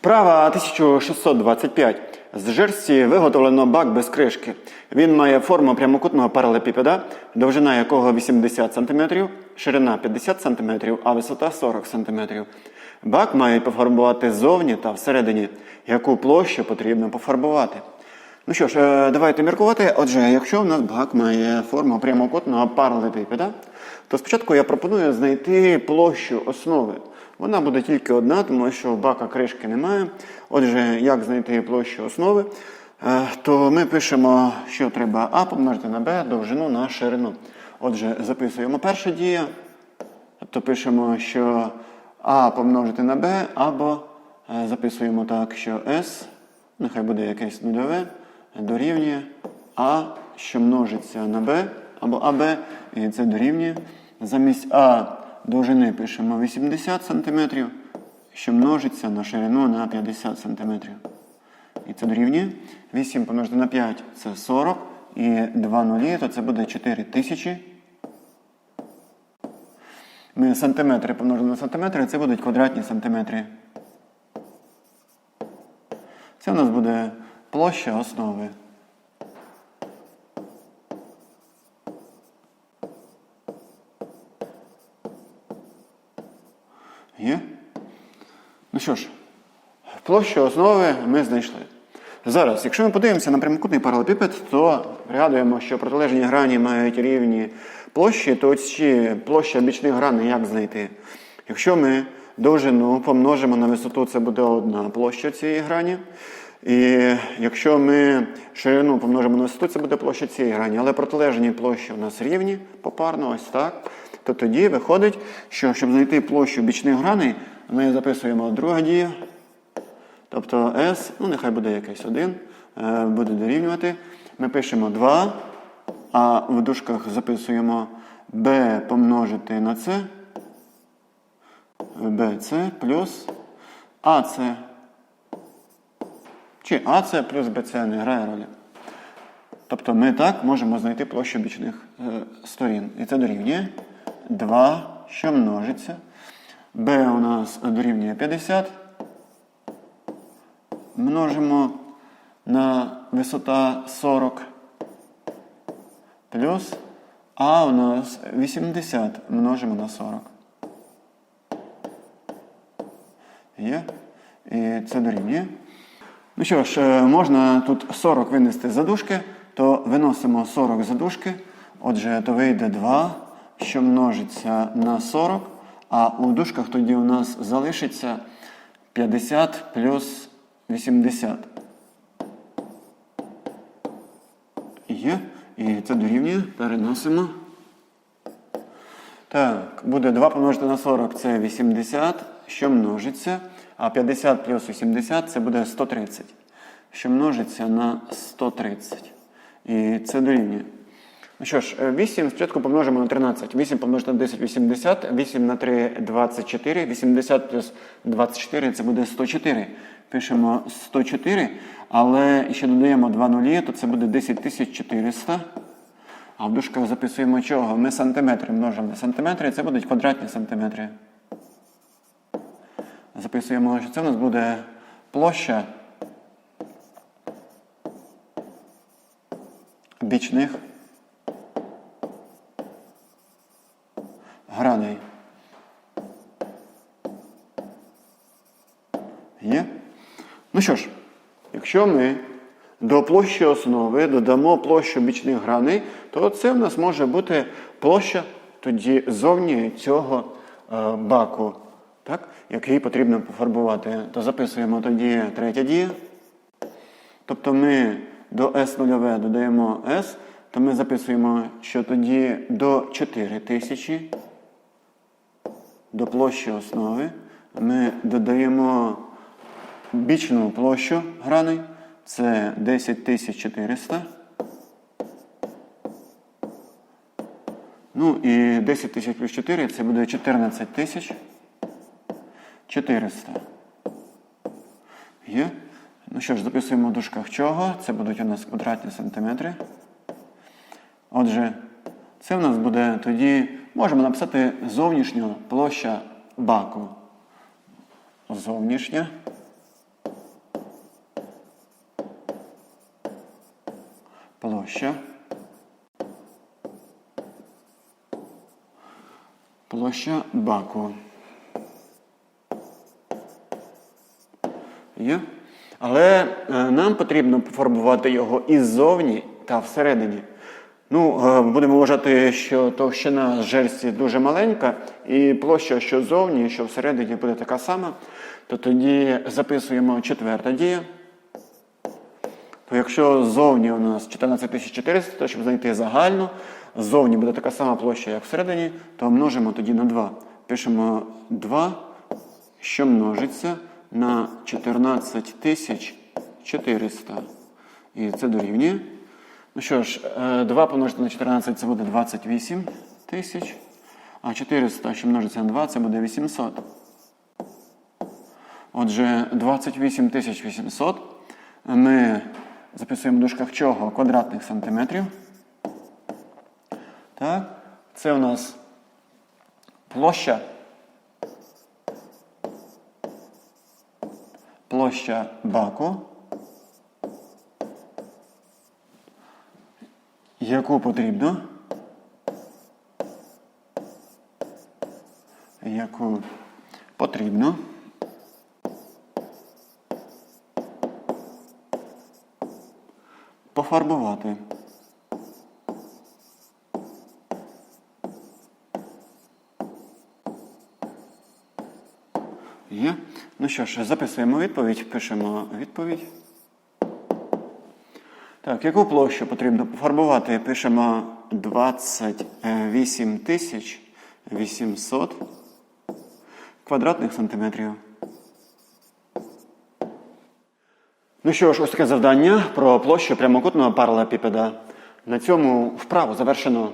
Вправа 1625. З жерсті виготовлено бак без кришки. Він має форму прямокутного паралепіпеда, довжина якого 80 см, ширина 50 см, а висота 40 см. Бак має пофарбувати ззовні та всередині, яку площу потрібно пофарбувати. Ну що ж, е, давайте міркувати. Отже, якщо в нас бак має форму прямокутного паралепіпеда, то спочатку я пропоную знайти площу основи. Вона буде тільки одна, тому що бака кришки немає. Отже, як знайти площу основи, Е, то ми пишемо, що треба А помножити на Б, довжину на ширину. Отже, записуємо перша дія. Тобто пишемо, що А помножити на Б, або е, записуємо так, що S, нехай буде якесь нульове, дорівнює А, що множиться на Б, або АБ, і це дорівнює. Замість А довжини пишемо 80 см, що множиться на ширину на 50 см. І це дорівнює. 8 помножити на 5 це 40. І 2 нулі, то це буде 4 тисячі. Ми сантиметри помножимо на сантиметри, це будуть квадратні сантиметри. Це у нас буде площа основи. Є? Ну що ж, площу основи ми знайшли. Зараз, якщо ми подивимося на прямокутний паралепіпед, то пригадуємо, що протилежні грані мають рівні площі, то ці площа бічних граней як знайти? Якщо ми довжину помножимо на висоту, це буде одна площа цієї грані. І якщо ми ширину помножимо на висоту, це буде площа цієї грані. Але протилежні площі у нас рівні попарно, ось так. То тоді виходить, що щоб знайти площу бічних граней, ми записуємо друга дія. Тобто S, ну нехай буде якийсь 1, е, буде дорівнювати. Ми пишемо 2, а в дужках записуємо B помножити на C, BC плюс AC. Чи AC плюс BC не грає ролі. Тобто ми так можемо знайти площу бічних е, сторін. І це дорівнює 2, що множиться. B у нас дорівнює 50 множимо на висота 40 плюс А у нас 80 множимо на 40. Є. І це дорівнює. Ну що ж, е, можна тут 40 винести за дужки, то виносимо 40 за дужки. Отже, то вийде 2, що множиться на 40, а у дужках тоді у нас залишиться 50 плюс 80. Є. І це дорівнює. Переносимо. Так, буде 2 помножити на 40 це 80, що множиться. А 50 плюс 80 це буде 130. Що множиться на 130. І це дорівнює. Ну що ж, 8 спочатку помножимо на 13. 8 помножити на 10 80, 8 на 3 24, 80 плюс 24 це буде 104. Пишемо 104, але ще додаємо 2 нулі, то це буде 10400. А в дужках записуємо чого? Ми сантиметри множимо на сантиметри, це будуть квадратні сантиметри. Записуємо, що це у нас буде площа бічних граней. Є? Ну що ж, якщо ми до площі основи додамо площу бічних граней, то це в нас може бути площа тоді зовні цього е, баку, так, який потрібно пофарбувати. То записуємо тоді третя дія. Тобто ми до S0 додаємо S, то ми записуємо, що тоді до 4000 до площі основи ми додаємо бічну площу граней. Це 10400. Ну і 10 тисяч плюс 4 це буде 14 тисяч 400. Є. Ну що ж, записуємо в дужках чого. Це будуть у нас квадратні сантиметри. Отже, це в нас буде тоді, Можемо написати зовнішню площа баку. Зовнішня. Площа. Площа баку. Є? Але е, нам потрібно формувати його і ззовні та всередині. Ну, е, будемо вважати, що товщина жерсті дуже маленька, і площа, що ззовні, що всередині буде така сама, то тоді записуємо четверта дія. То якщо ззовні у нас 14400, то щоб знайти загальну, ззовні буде така сама площа, як всередині, то множимо тоді на 2. Пишемо 2, що множиться на 14400. І це дорівнює. Ну що ж, е, 2 помножити на 14 це буде 28 тисяч. А 400, що множиться на 2, це буде 800. Отже, 28 тисяч 800 ми записуємо в дужках чого? Квадратних сантиметрів. Так. Це у нас площа. Площа баку. Яку потрібно? Яку потрібно? Пофарбувати. Є. Ну що ж, записуємо відповідь, пишемо відповідь. Так, яку площу потрібно пофарбувати? Пишемо 28 тисяч 800 квадратних сантиметрів. Ну що ж, ось таке завдання про площу прямокутного паралепіпеда. На цьому вправу завершено.